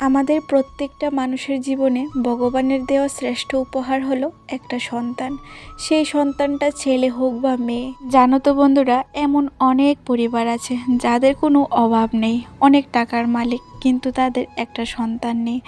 আমাদের প্রত্যেকটা মানুষের জীবনে ভগবানের দেওয়া শ্রেষ্ঠ উপহার হলো একটা সন্তান। সেই সন্তানটা ছেলে হোক বা মেয়ে, জানো তো বন্ধুরা, এমন অনেক পরিবার আছে যাদের কোনো অভাব নেই, অনেক টাকার মালিক। কিন্তু তাদের একটা সন্তান নেই।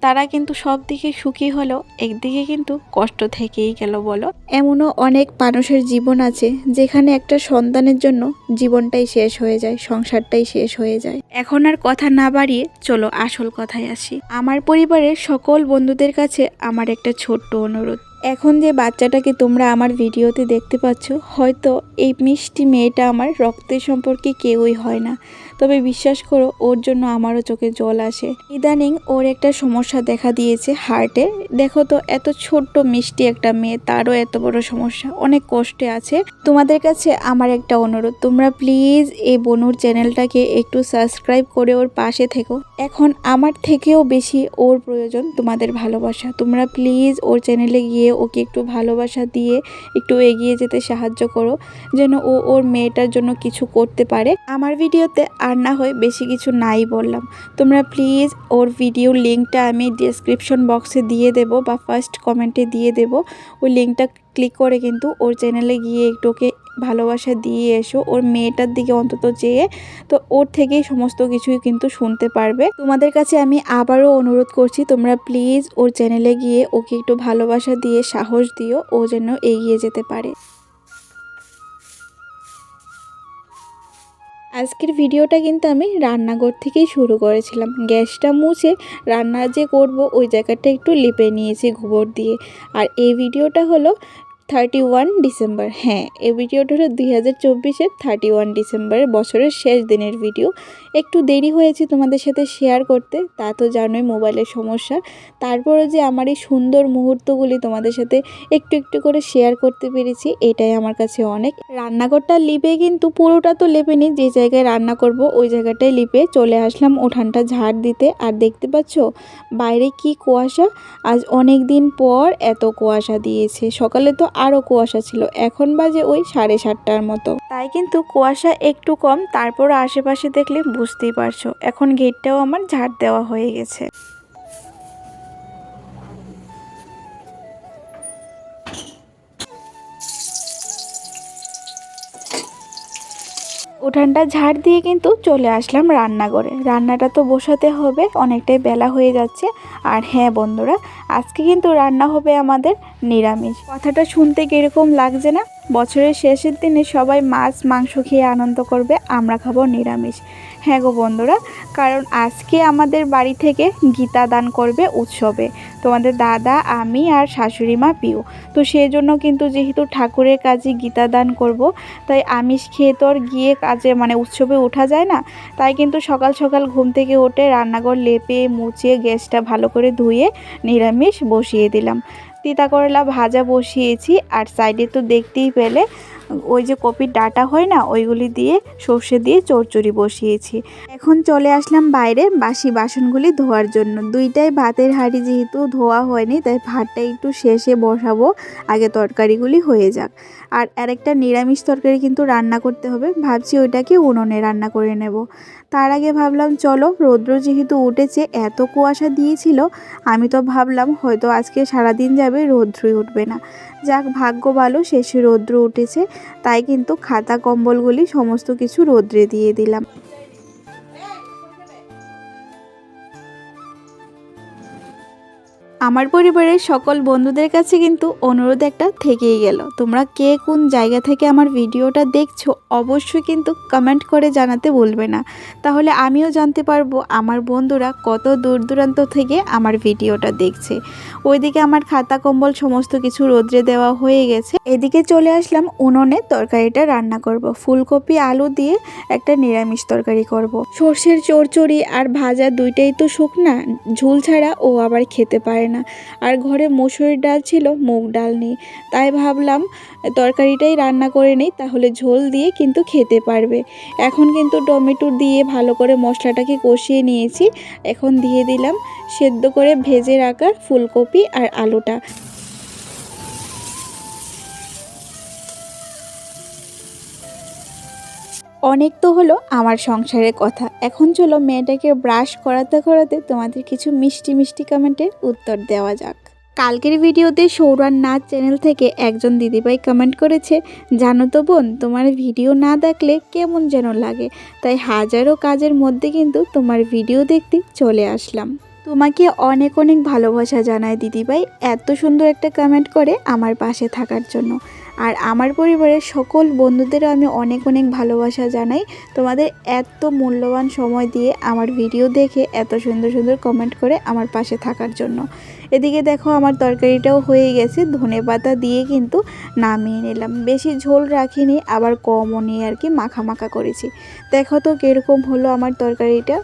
তারা কিন্তু সব দিকে সুখী হলেও একদিকে কিন্তু কষ্ট থেকেই গেল বলো। এমনও অনেক মানুষের জীবন আছে, যেখানে একটা সন্তানের জন্য জীবনটাই শেষ হয়ে যায়, সংসারটাই শেষ হয়ে যায়। এখন আর কথা না বাড়িয়ে চলো আসল কথায় আসি। আমার পরিবারের সকল বন্ধুদের কাছে আমার একটা ছোট্ট অনুরোধ। এখন যে বাচ্চাটাকে তোমরা আমার ভিডিওতে দেখতে পাচ্ছ, হয়তো এই মিষ্টি মেয়েটা আমার রক্তের সম্পর্কে কেউই হয় না। তবে বিশ্বাস করো, ওর জন্য আমারও চোখে জল আসে। ইদানিং ওর একটা সমস্যা দেখা দিয়েছে হার্টে দেখো তো, এত ছোট্ট মিষ্টি একটা মেয়ে, তারও এত বড় সমস্যা। অনেক কষ্টে আছে। তোমাদের কাছে আমার একটা অনুরোধ, তোমরা প্লিজ এই বনুর চ্যানেলটাকে একটু সাবস্ক্রাইব করে ওর পাশে থেকো। এখন আমার থেকেও বেশি ওর প্রয়োজন তোমাদের ভালোবাসা। তোমরা প্লিজ ওর চ্যানেলে গিয়ে ওকে একটু ভালোবাসা দিয়ে একটু এগিয়ে যেতে সাহায্য করো, যেন ও ওর মেয়েটার জন্য কিছু করতে পারে। আমার ভিডিওতে আর না হয় বেশি কিছু নাই বললাম। তোমরা প্লিজ ওর ভিডিও লিঙ্কটা আমি ডিসক্রিপশন বক্সে দিয়ে দেব বা ফার্স্ট কমেন্টে দিয়ে দেব। ওই লিঙ্কটা ক্লিক করে কিন্তু ওর চ্যানেলে গিয়ে একটু ওকে ভালোবাসা দিয়ে এসো। ওর মেয়েটার দিকে অন্তত চেয়ে তো ওর থেকেই সমস্ত কিছুই কিন্তু শুনতে পারবে। তোমাদের কাছে আমি আবারও অনুরোধ করছি, তোমরা প্লিজ ওর চ্যানেলে গিয়ে ওকে একটু ভালোবাসা দিয়ে সাহস দিও। ও যেন এগিয়ে যেতে পারে। আজকের ভিডিওটা কিন্তু আমি রান্নাঘর থেকেই শুরু করেছিলাম। গ্যাসটা মুছে রান্না যে করব, ওই জায়গাটা একটু লিপে নিয়েছি গোবর দিয়ে। আর এই ভিডিওটা হলো থার্টি ওয়ান ডিসেম্বর হ্যাঁ এই ভিডিওটা হলো দুই হাজার চব্বিশের থার্টি ওয়ান ডিসেম্বরের বছরের শেষ দিনের ভিডিও একটু দেরি হয়েছে তোমাদের সাথে শেয়ার করতে, তা তো জানোই মোবাইলের সমস্যা। তারপরে যে আমার এই সুন্দর মুহূর্তগুলি তোমাদের সাথে একটু একটু করে শেয়ার করতে পেরেছি, এটাই আমার কাছে অনেক। রান্নাঘরটা লিপে কিন্তু পুরোটা তো লেপেনি, যে জায়গায় রান্না করব ওই জায়গাটায় লিপে চলে আসলাম উঠানটা ঝাড় দিতে। আর দেখতে পাচ্ছ, বাইরে কি কুয়াশা, আজ অনেক দিন পর এত কুয়াশা দিয়েছে। সকালে তো আরও কুয়াশা ছিল। এখন বাজে ওই সাড়ে সাতটার মতো। তাই কিন্তু কুয়াশা একটু কম তারপর আশেপাশে দেখলে বুঝতেই পারছ। এখন গেটটাও আমার ঝাড় দেওয়া হয়ে গেছে। উঠানটা ঝাড় দিয়ে কিন্তু চলে আসলাম রান্নাঘরে। রান্নাটা তো বসাতে হবে, অনেকটাই বেলা হয়ে যাচ্ছে। আর হ্যাঁ বন্ধুরা, আজকে কিন্তু রান্না হবে আমাদের নিরামিষ। কথাটা শুনতে কীরকম লাগছে না? বছরের শেষের দিনে সবাই মাছ, মাংস খেয়ে আনন্দ করবে, আমরা খাব নিরামিষ। হ্যাঁ গো বন্ধুরা, কারণ আজকে আমাদের বাড়ি থেকে গীতা দান করবে উৎসবে। তোমাদের দাদা, আমি আর শাশুড়ি মা পিউ। তো সেই জন্য কিন্তু যেহেতু ঠাকুরের কাজে গীতা দান করব, তাই আমিষ খেয়ে তো আর গিয়ে কাজে মানে উৎসবে ওঠা যায় না। তাই কিন্তু সকাল সকাল ঘুম থেকে উঠে রান্নাঘর লেপে মুছিয়ে গ্যাসটা ভালো করে ধুয়ে, নিরামিষ বসিয়ে দিলাম। তিতা করলা ভাজা বসিয়েছি, আর সাইডে তো দেখতেই পেলে ওই যে কপির ডাটা হয় না, ওইগুলি দিয়ে সর্ষে দিয়ে চড়চড়ি বসিয়েছি। এখন চলে আসলাম বাইরে বাসি বাসনগুলি ধোয়ার জন্য। দুইটাই ভাতের হাঁড়ি যেহেতু ধোয়া হয়নি, তাই ভাতটা একটু শেষে বসাবো, আগে তরকারিগুলি হয়ে যাক। আর আরেকটা নিরামিষ তরকারি কিন্তু রান্না করতে হবে, ভাবছি ওইটাকে উনুনে রান্না করে নেব। তার আগে ভাবলাম, চলো, রৌদ্র যেহেতু উঠেছে, এত কুয়াশা দিয়েছিল, আমি তো ভাবলাম হয়তো আজকে সারাদিন যাবে রৌদ্রই উঠবে না। যাক, ভাগ্য ভালো, শেষে রৌদ্র উঠেছে, তাই কিন্তু খাতা, কম্বলগুলি, সমস্ত কিছু রৌদ্রে দিয়ে দিলাম। আমার পরিবারের সকল বন্ধুদের কাছে কিন্তু অনুরোধ একটা থেকেই গেল। তোমরা কে কোন জায়গা থেকে আমার ভিডিওটা দেখছ অবশ্যই কিন্তু কমেন্ট করে জানাতে বলবে না। তাহলে আমিও জানতে পারব আমার বন্ধুরা কত দূর দূরান্ত থেকে আমার ভিডিওটা দেখছে। ওইদিকে আমার খাতা কম্বল সমস্ত কিছু রোদ্রে দেওয়া হয়ে গেছে। এদিকে চলে আসলাম উনুনে তরকারিটা রান্না করব। ফুলকপি, আলু দিয়ে একটা নিরামিষ তরকারি করব। সর্ষের চড়চড়ি আর ভাজা দুইটাই তো শুকনা, ঝুল ছাড়া ও আবার খেতে পারে না। আর ঘরে মসুরির ডাল ছিল, মুগ ডাল নেই। তাই ভাবলাম, তরকারিটাই রান্না করে নেই, তাহলে ঝোল দিয়ে কিন্তু খেতে পারবে। এখন কিন্তু টমেটো দিয়ে ভালো করে মশলাটাকে কষিয়ে নিয়েছি। এখন দিয়ে দিলাম সেদ্ধ করে ভেজে রাখা ফুলকপি আর আলুটা। অনেক তো হলো আমার সংসারের কথা। এখন চলো মেয়েটাকে ব্রাশ করাতে করাতে তোমাদের কিছু মিষ্টি মিষ্টি কমেন্টের উত্তর দেওয়া যাক। কালকের ভিডিওতে সৌরান নাচ চ্যানেল থেকে একজন দিদিভাই কমেন্ট করেছে, জানো তো বোন, তোমার ভিডিও না দেখলে কেমন যেন লাগে। তাই হাজারো কাজের মধ্যে কিন্তু তোমার ভিডিও দেখতে চলে আসলাম। তোমাকে অনেক অনেক ভালোবাসা জানায় দিদিভাই এত সুন্দর একটা কমেন্ট করে আমার পাশে থাকার জন্য। আর আমার পরিবারের সকল বন্ধুদেরও আমি অনেক অনেক ভালোবাসা জানাই। তোমাদের এত মূল্যবান সময় দিয়ে আমার ভিডিও দেখে এত সুন্দর সুন্দর কমেন্ট করে আমার পাশে থাকার জন্য। এদিকে দেখো আমার তরকারিটাও হয়ে গেছে, ধনে পাতা দিয়ে কিন্তু নামিয়ে নিলাম। বেশি ঝোল রাখিনি, আবার কমও নিয়ে আর কি মাখা মাখা করেছি। দেখো তো কীরকম হলো আমার তরকারিটা।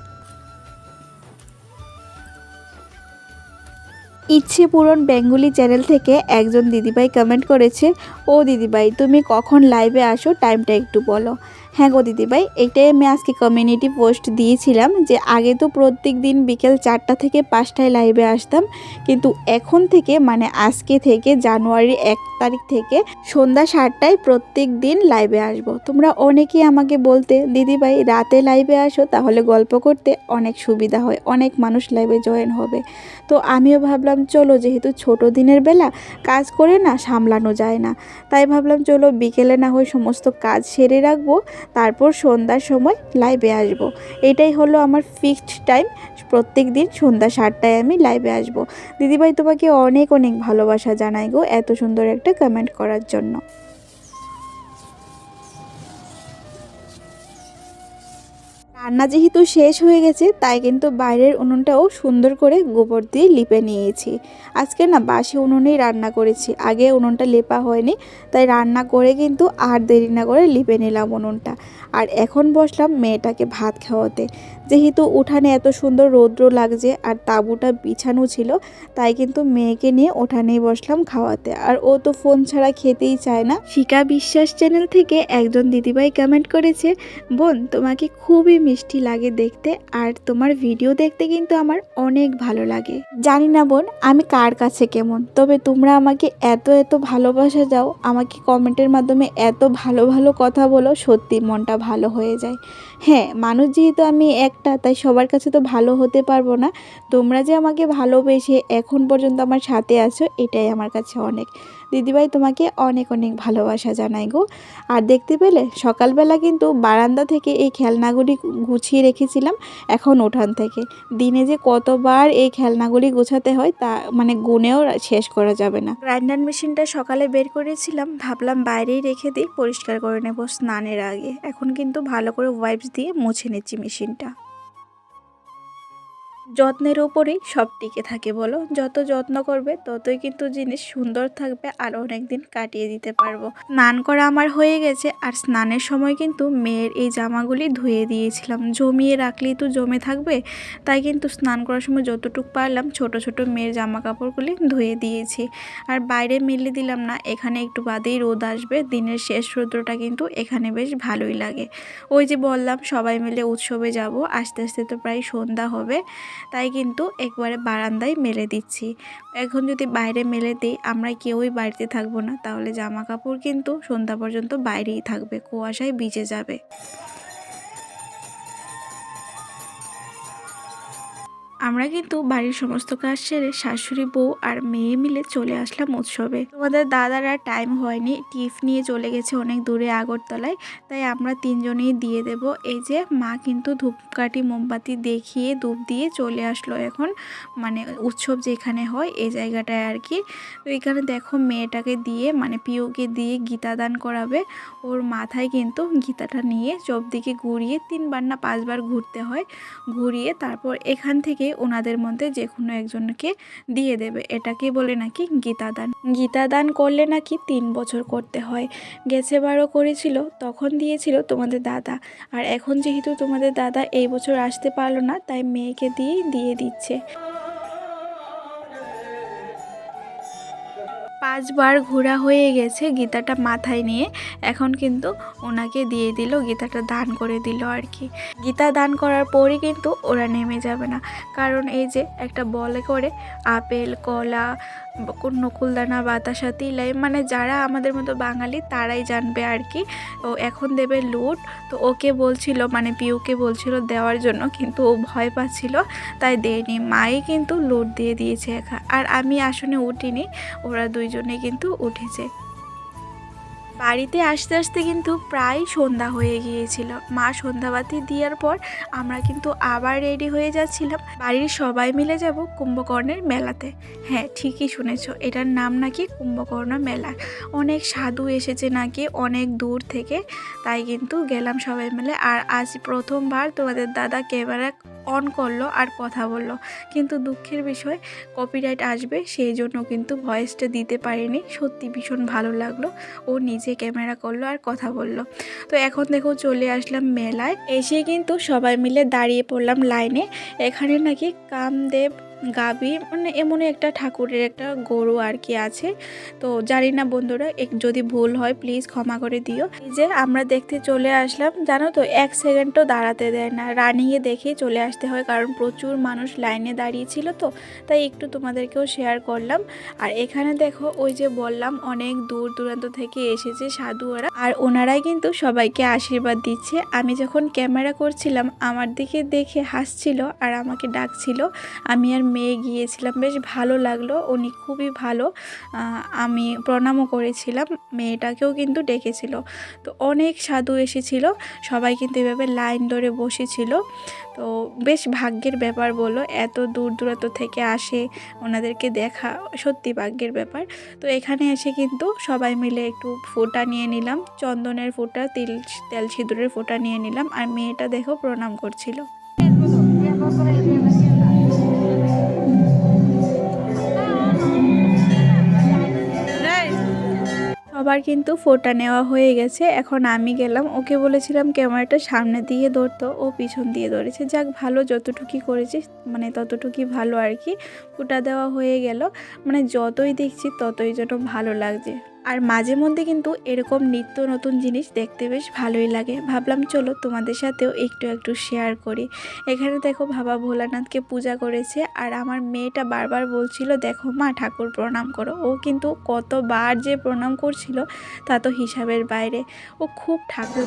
ইচ্ছে পূরণ বেঙ্গলি চ্যানেল থেকে একজন দিদিভাই কমেন্ট করেছে, ও দিদিভাই, তুমি কখন লাইভে আসো? টাইমটা একটু বলো। হ্যাঁ গো দিদিভাই এটাই আমি আজকে কমিউনিটি পোস্ট দিয়েছিলাম যে আগে তো প্রত্যেক দিন বিকেল চারটা থেকে পাঁচটায় লাইভে আসতাম, কিন্তু এখন থেকে মানে আজকে থেকে জানুয়ারির এক তারিখ থেকে সন্ধ্যা সাতটায় প্রত্যেক দিন লাইভে আসব। তোমরা অনেকেই আমাকে বলতে, দিদিভাই, রাতে লাইভে আসো, তাহলে গল্প করতে অনেক সুবিধা হয়, অনেক মানুষ লাইভে জয়েন হবে। তো আমিও ভাবলাম, চলো, যেহেতু ছোট দিনের বেলা, কাজ করে না, সামলানো যায় না। তাই ভাবলাম, চলো, বিকেলে না হয় সমস্ত কাজ সেরে রাখব তারপর সন্ধ্যার সময় লাইভে আসব। এটাই হলো আমার ফিক্সড টাইম প্রত্যেক দিন সন্ধ্যা সাতটায় আমি লাইভে আসব। দিদিভাই তোমাকে অনেক অনেক ভালোবাসা জানাই গো এত সুন্দর একটা কমেন্ট করার জন্য রান্না যেহেতু শেষ হয়ে গেছে, তাই কিন্তু বাইরের উনুনটাও সুন্দর করে গোবর দিয়ে লিপে নিয়েছি। আজকে না বাসি উনুনেই রান্না করেছি, আগে উনুনটা লেপা হয়নি, তাই রান্না করে কিন্তু আর দেরি না করে লিপে নিলাম উনুনটা। আর এখন বসলাম মেয়েটাকে ভাত খাওয়াতে। যেহেতু উঠানে এত সুন্দর রৌদ্র লাগছে আর তাঁবুটা বিছানো ছিল, তাই কিন্তু মেয়েকে নিয়ে ওঠানেই বসলাম খাওয়াতে। আর ও তো ফোন ছাড়া খেতেই চায় না। শিকা বিশ্বাস চ্যানেল থেকে একজন দিদিভাই কমেন্ট করেছে, বোন, তোমাকে খুবই মিষ্টি লাগে দেখতে আর তোমার ভিডিও দেখতে কিন্তু আমার অনেক ভালো লাগে। জানি না বোন, আমি কার কাছে কেমন, তবে তোমরা আমাকে এত এত ভালোবাসা যাও আমাকে কমেন্টের মাধ্যমে এত ভালো ভালো কথা বলো, সত্যি মনটা ভালো হয়ে যায়। হ্যাঁ মানুষ যেহেতু আমি একটা, তাই সবার কাছে তো ভালো হতে পারব না। তোমরা যে আমাকে ভালোবেসে এখন পর্যন্ত আমার সাথে আছো, এটাই আমার কাছে অনেক। দিদিভাই তোমাকে অনেক অনেক ভালোবাসা জানাই গো। আর দেখতে পেলে সকালবেলা কিন্তু বারান্দা থেকে এই খেলনাগুলি গুছিয়ে রেখেছিলাম এখন উঠান থেকে। দিনে যে কতবার এই খেলনাগুলি গোছাতে হয় তা মানে গুনেও শেষ করা যাবে না। গ্রাইন্ডার মেশিনটা সকালে বের করেছিলাম, ভাবলাম বাইরেই রেখে দিই, পরিষ্কার করে নেব স্নানের আগে। এখন কিন্তু ভালো করে ওয়াইপস দিয়ে মুছে নিচ্ছি মেশিনটা। যত্নের ওপরেই সব টিকে থাকে বলো। যত যত্ন করবে ততই কিন্তু জিনিস সুন্দর থাকবে আর অনেক দিন কাটিয়ে দিতে পারব। স্নান করা আমার হয়ে গেছে আর স্নানের সময় কিন্তু মেয়ের এই জামাগুলি ধুয়ে দিয়েছিলাম। জমিয়ে রাখলেই তো জমে থাকবে, তাই কিন্তু স্নান করার সময় যতটুকু পারলাম ছোট ছোট মেয়ের জামা কাপড়গুলি ধুয়ে দিয়েছি। আর বাইরে মেলে দিলাম না, এখানে একটু বাদেই রোদ আসবে, দিনের শেষ রৌদ্রটা কিন্তু এখানে বেশ ভালোই লাগে। ওই যে বললাম সবাই মিলে উৎসবে যাব, আস্তে আস্তে তো প্রায় সন্ধ্যা হবে। তাই কিন্তু একবারে বারান্দায় মেলে দিচ্ছি। এখন যদি বাইরে মেলে দিই, আমরা কেউই বাড়িতে থাকব না। তাহলে জামা কাপড় কিন্তু সন্ধ্যা পর্যন্ত বাইরেই থাকবে, কুয়াশায় ভিজে যাবে। আমরা কিন্তু বাড়ির সমস্ত কাজ সেরে শাশুড়ি বউ আর মেয়ে মিলে চলে আসলাম উৎসবে। তোমাদের দাদার টাইম হয়নি, টিফ নিয়ে চলে গেছে অনেক দূরে আগরতলায়, তাই আমরা তিনজনেই দিয়ে দেব। এই যে মা কিন্তু ধূপকাঠি, মোমবাতি দেখিয়ে ধূপ দিয়ে চলে আসলো এখন মানে উৎসব যেখানে হয় এই জায়গাটায় আর কি। তো এখানে দেখো মেয়েটাকে দিয়ে মানে পিওকে দিয়ে গীতা দান করাবে। ওর মাথায় কিন্তু গীতাটা নিয়ে চোপ দিকে ঘুরিয়ে তিনবার না পাঁচবার ঘুরতে হয়। ঘুরিয়ে তারপর এখান থেকে ওনাদের মধ্যে যে কোনো একজনকে দিয়ে দেবে। এটাকে বলে নাকি গীতা দান গীতা দান করলে নাকি তিন বছর করতে হয়। গেছে বারো করেছিল, তখন দিয়েছিল তোমাদের দাদা। আর এখন যেহেতু তোমাদের দাদা এই বছর আসতে পারল না, তাই মেয়েকে দিয়েই দিয়ে দিচ্ছে। পাঁচবার ঘোরা হয়ে গেছে গীতাটা মাথায় নিয়ে। এখন কিন্তু ওনাকে দিয়ে দিল, গীতাটা দান করে দিল আর কি। গীতা দান করার পরই কিন্তু ওরা নেমে যাবে না। কারণ এই যে একটা বলে করে, আপেল, কলা নকুলদানা, বাতাসা, তিলাই মানে যারা আমাদের মতো বাঙালি তারাই জানবে আর কি। ও এখন দেবে লুট। তো ওকে বলছিল মানে পিউকে বলছিল দেওয়ার জন্য, কিন্তু ও ভয় পাচ্ছিল। তাই দেয়নি। মাই কিন্তু লুট দিয়ে দিয়েছে একা। আর আমি আসনে উঠিনি। ওরা দুইজনে কিন্তু উঠেছে। বাড়িতে আসতে আসতে কিন্তু প্রায় সন্ধ্যা হয়ে গিয়েছিল। মা সন্ধ্যাবাতি দেওয়ার পর আমরা কিন্তু আবার রেডি হয়ে যাচ্ছিলাম। বাড়ির সবাই মিলে যাব কুম্ভকর্ণের মেলাতে। হ্যাঁ ঠিকই শুনেছো, এটার নাম নাকি কুম্ভকর্ণ মেলা। অনেক সাধু এসেছে নাকি অনেক দূর থেকে, তাই কিন্তু গেলাম সবাই মিলে। আর আজ প্রথমবার তোমাদের দাদা ক্যামেরা অন করল আর কথা বলল। কিন্তু দুঃখের বিষয় কপিরাইট আসবে, সেই জন্য কিন্তু ভয়েসটা দিতে পারিনি। সত্যি ভীষণ ভালো লাগল। ও নিজে ক্যামেরা করল আর কথা বলল। তো এখন দেখো চলে আসলাম মেলায়। এসে কিন্তু সবাই মিলে দাঁড়িয়ে পড়লাম লাইনে এখানে নাকি কামদেব গাবি মানে এমনই একটা ঠাকুরের একটা গরু আর কি আছে। তো জানি না বন্ধুরা যদি ভুল হয় প্লিজ ক্ষমা করে দিও। যে আমরা দেখতে চলে আসলাম, জানো তো, এক সেকেন্ডও দাঁড়াতে দেয় না। রানিংয়ে দেখেই চলে আসতে হয়, কারণ প্রচুর মানুষ লাইনে দাঁড়িয়েছিল তো, তাই একটু তোমাদেরকেও শেয়ার করলাম। আর এখানে দেখো, ওই যে বললাম, অনেক দূর দূরান্ত থেকে এসেছে সাধু ওরা আর ওনারাই কিন্তু সবাইকে আশীর্বাদ দিচ্ছে। আমি যখন ক্যামেরা করছিলাম, আমার দিকে দেখে হাসছিল আর আমাকে ডাকছিল, আমি আর মেয়ে গিয়েছিলাম, বেশ ভালো লাগল, উনি খুবই ভালো। আমি প্রণামও করেছিলাম, মেয়েটাকেও কিন্তু ডেকেছিল। তো অনেক সাধু এসেছিল, সবাই কিন্তু এভাবে লাইন ধরে বসেছিল। তো বেশ ভাগ্যের ব্যাপার বলো এত দূর দূরান্ত থেকে আসে, ওনাদেরকে দেখা সত্যি ভাগ্যের ব্যাপার। তো এখানে এসে কিন্তু সবাই মিলে একটু ফোঁটা নিয়ে নিলাম, চন্দনের ফোঁটা, তিল, তেল সিঁদুরের ফোঁটা নিয়ে নিলাম, আর মেয়েটা দেখো প্রণাম করছিল। সবার কিন্তু ফোটা নেওয়া হয়ে গেছে। এখন আমি গেলাম। ওকে বলেছিলাম ক্যামেরাটা সামনে দিয়ে ধরতো ও পিছন দিয়ে ধরেছে যাক, ভালো যতটুকুই করেছি মানে ততটুকুই ভালো আর কি। ফোটা দেওয়া হয়ে গেল। মানে যতই দেখছি ততই যেন ভালো লাগছে। আর মাঝে মধ্যে কিন্তু এরকম নিত্য নতুন জিনিস দেখতে বেশ ভালোই লাগে। ভাবলাম চলো তোমাদের সাথেও একটু একটু শেয়ার করি। এখানে দেখো বাবা ভোলানাথকে পূজা করেছে আর আমার মেয়েটা বারবার বলছিল, দেখো মা, ঠাকুর প্রণাম করো। ও কিন্তু কতবার যে প্রণাম করছিল তা তো হিসাবের বাইরে। ও খুব ঠাকুর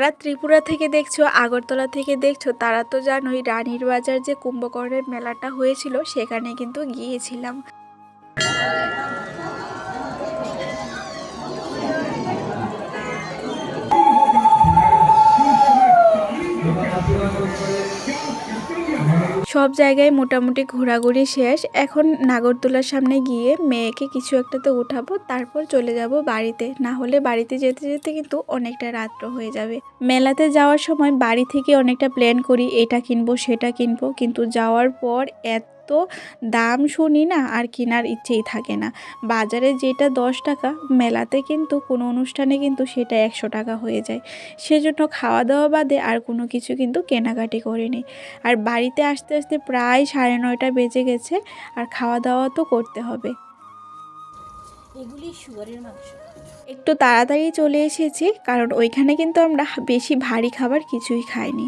যারা ত্রিপুরা থেকে দেখছ, আগরতলা থেকে দেখছ, তারা তো জানোই রানীর বাজার যে কুম্ভকর্ণের মেলাটা হয়েছিল, সেখানে কিন্তু গিয়েছিলাম। সব জায়গায় মোটামুটি ঘোরাঘুরি শেষ। এখন নাগরদোলার সামনে গিয়ে মেয়েকে কিছু একটা তো উঠাবো, তারপর চলে যাব বাড়িতে। না হলে বাড়িতে যেতে যেতে কিন্তু অনেকটা রাত্র হয়ে যাবে। মেলাতে যাওয়ার সময় বাড়ি থেকে অনেকটা প্ল্যান করি, এটা কিনবো, সেটা কিনবো। কিন্তু যাওয়ার পর এত দাম শুনি না আর কেনার ইচ্ছেই থাকে না। বাজারে যেটা দশ টাকা, মেলাতে কিন্তু কোনো অনুষ্ঠানে কিন্তু সেটা একশো টাকা হয়ে যায়। সেজন্য খাওয়া দাওয়া বাদে আর কোনো কিছু কিন্তু কেনাকাটি করিনি। আর বাড়িতে আসতে আসতে প্রায় সাড়ে নয়টা বেজে গেছে, আর খাওয়া দাওয়া তো করতে হবে। এগুলি শুয়ারের মাংস। একটু তাড়াতাড়ি চলে এসেছি, কারণ ওইখানে কিন্তু আমরা বেশি ভারী খাবার কিছুই খাইনি।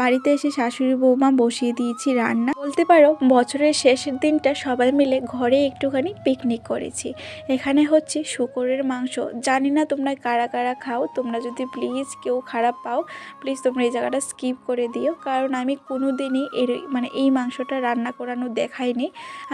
বাড়িতে এসে শাশুড়ি বৌমা বসিয়ে দিয়েছি রান্না। বলতে পারো, বছরের শেষের দিনটা সবাই মিলে ঘরে একটুখানি পিকনিক করেছি। এখানে হচ্ছে শুকরের মাংস। জানি না তোমরা কারা কারা খাও, তোমরা যদি প্লিজ কেউ খারাপ পাও প্লিজ তোমরা এই জায়গাটা স্কিপ করে দিও। কারণ আমি কোনো দিনই এর মানে এই মাংসটা রান্না করানো দেখাইনি।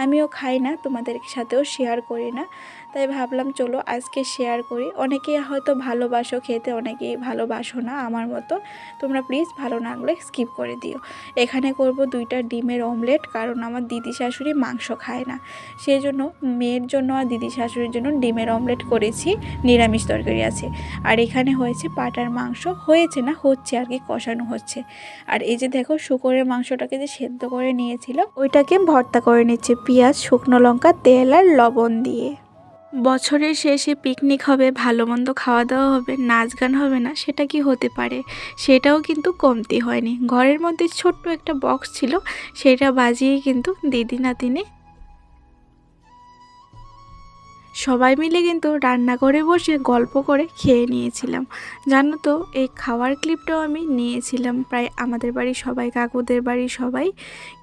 আমিও খাই না, তোমাদের সাথেও শেয়ার করি না। তাই ভাবলাম চলো আজকে শেয়ার করি। অনেকেই হয়তো ভালোবাসো খেতে, অনেকেই ভালোবাসো না আমার মতো। তোমরা প্লিজ ভালো না লাগলে স্কিপ করে দিও। এখানে করব দুইটা ডিমের অমলেট কারণ আমার দিদি শাশুড়ি মাংস খায় না। সেই জন্য মেয়ের জন্য আর দিদি শাশুড়ির জন্য ডিমের অমলেট করেছি, নিরামিষ তরকারি আছে। আর এখানে হয়েছে পাটার মাংস, হয়েছে না, হচ্ছে আর কি, কষানো হচ্ছে। আর এই যে দেখো শুকরের মাংসটাকে যে সেদ্ধ করে নিয়েছিল ওইটাকে ভর্তা করে নিচ্ছে। পেঁয়াজ, শুকনো লঙ্কা, তেল আর লবণ দিয়ে। বছরের শেষে পিকনিক হবে, ভালো মন্দ খাওয়া দাওয়া হবে নাচ গান হবে না, সেটা কি হতে পারে? সেটাও কিন্তু কমতি হয়নি। ঘরের মধ্যে ছোট্ট একটা বক্স ছিল, সেটা বাজিয়ে কিন্তু দিদি নাতিনি সবাই মিলে কিন্তু রান্না করে বসে গল্প করে খেয়ে নিয়েছিলাম। জানো তো, এই খাওয়ার ক্লিপটাও আমি নিয়েছিলাম। প্রায় আমাদের বাড়ির সবাই, কাকুদের বাড়ির সবাই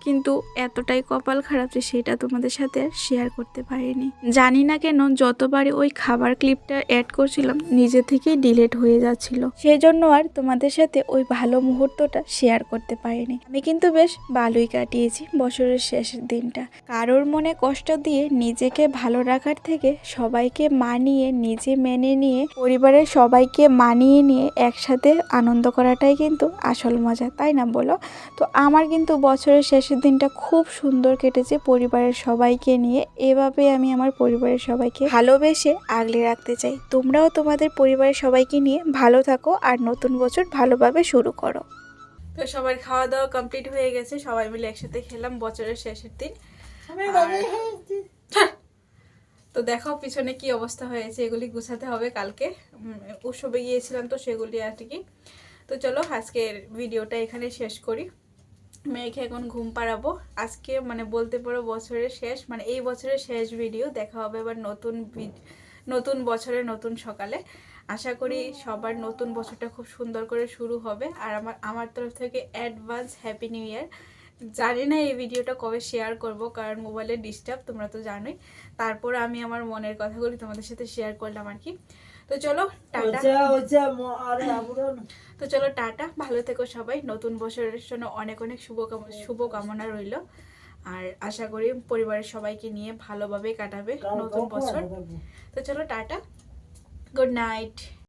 কিন্তু এতটাই কপাল খারাপ যে সেটা তোমাদের সাথে শেয়ার করতে পারিনি। জানি না কেন যতবারই ওই খাবার ক্লিপটা অ্যাড করছিলাম, নিজে থেকেই ডিলেট হয়ে যাচ্ছিল। সেই জন্য আর তোমাদের সাথে ওই ভালো মুহূর্তটা শেয়ার করতে পারিনি। আমি কিন্তু বেশ ভালোই কাটিয়েছি বছরের শেষের দিনটা। কারোর মনে কষ্ট দিয়ে নিজেকে ভালো রাখার থেকে সবাইকে মানিয়ে, নিজে মেনে নিয়ে, পরিবারের সবাইকে মানিয়ে নিয়ে একসাথে আনন্দ করাটাই কিন্তু আসল মজা, তাই না বলো? তো আমার কিন্তু বছরের শেষের দিনটা খুব সুন্দর কেটেছে পরিবারের সবাইকে নিয়ে। এভাবে আমি আমার পরিবারের সবাইকে ভালোবেসে আগলে রাখতে চাই। তোমরাও তোমাদের পরিবারের সবাইকে নিয়ে ভালো থাকো আর নতুন বছর ভালোভাবে শুরু করো। তো সবার খাওয়া দাওয়া কমপ্লিট হয়ে গেছে। সবাই মিলে একসাথে খেলাম বছরের শেষের দিন। তো দেখো পিছনে কি অবস্থা হয়েছে এগুলি গুছাতে হবে কালকে। উৎসবে গিয়েছিলাম তো সেগুলি আর কি। তো চলো আজকের ভিডিওটা এখানে শেষ করি। মেয়েকে এখন ঘুম পাড়াবো। আজকে মানে বলতে পারো বছরের শেষ মানে এই বছরের শেষ ভিডিও দেখা হবে আবার নতুন নতুন বছরের নতুন সকালে। আশা করি সবার নতুন বছরটা খুব সুন্দর করে শুরু হবে। আর আমার আমার তরফ থেকে অ্যাডভান্স হ্যাপি নিউ ইয়ার জানি না এই ভিডিওটা কবে শেয়ার করব কারণ মোবাইলে ডিস্টার্ব তোমরা তো জানোই। তারপর আমি আমার মনের কথাগুলি তোমাদের সাথে শেয়ার করলাম আর কি। তো চলো টাটা। তো চলো টাটা ভালো থেকো সবাই। নতুন বছরের জন্য অনেক অনেক শুভকামনা শুভকামনা রইল। আর আশা করি পরিবারের সবাইকে নিয়ে ভালোভাবে কাটাবে নতুন বছর। তো চলো টাটা গুড নাইট।